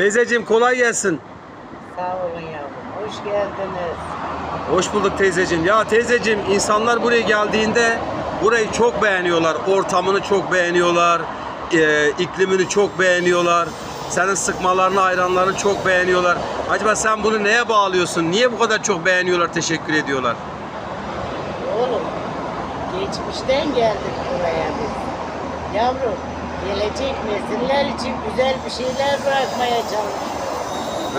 Teyzeciğim kolay gelsin. Sağ olun yavrum. Hoş geldiniz. Hoş bulduk teyzeciğim. Ya teyzeciğim insanlar buraya geldiğinde burayı çok beğeniyorlar. Ortamını çok beğeniyorlar. e, iklimini çok beğeniyorlar. Senin sıkmalarını, ayranlarını çok beğeniyorlar. Acaba sen bunu neye bağlıyorsun? Niye bu kadar çok beğeniyorlar, teşekkür ediyorlar? Oğlum, geçmişten geldik buraya biz. Yavrum, gelecek nesiller için güzel bir şeyler bırakmaya çalışıyoruz.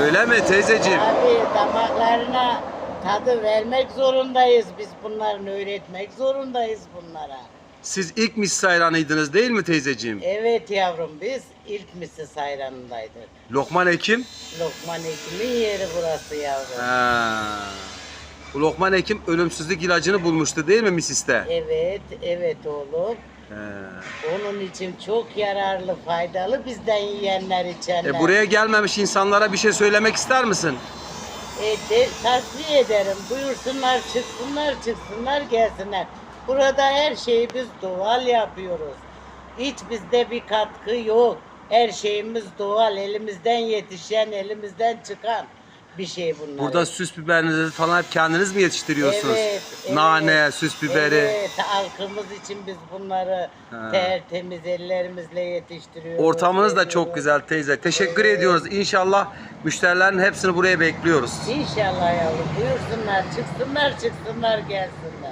Öyle mi teyzeciğim? Abi damaklarına tadı vermek zorundayız biz bunların öğretmek zorundayız bunlara. Siz ilk mis hayranıydınız değil mi teyzeciğim? Evet yavrum biz ilk Mrs. hayranındaydık. Lokman Hekim. Lokman Hekim'in yeri burası yavrum. Ha. Lokman Hekim ölümsüzlük ilacını bulmuştu değil mi misiste? Evet, evet oğlum. He. Onun için çok yararlı, faydalı bizden yiyenler, içenler. E, buraya gelmemiş insanlara bir şey söylemek ister misin? E, de, tasfiye ederim. Buyursunlar, çıksınlar, çıksınlar, gelsinler. Burada her şeyi biz doğal yapıyoruz. Hiç bizde bir katkı yok. Her şeyimiz doğal, elimizden yetişen, elimizden çıkan bir şey bunlar. Burada süs biberinizi falan hep kendiniz mi yetiştiriyorsunuz? Evet, evet. Nane, süs biberi. Evet, halkımız için biz bunları Ha. tertemiz ellerimizle yetiştiriyoruz. Ortamınız da çok güzel teyze. Teşekkür ediyoruz. İnşallah müşterilerin hepsini buraya bekliyoruz. İnşallah yavrum buyursunlar, çıksınlar, çıksınlar, gelsinler.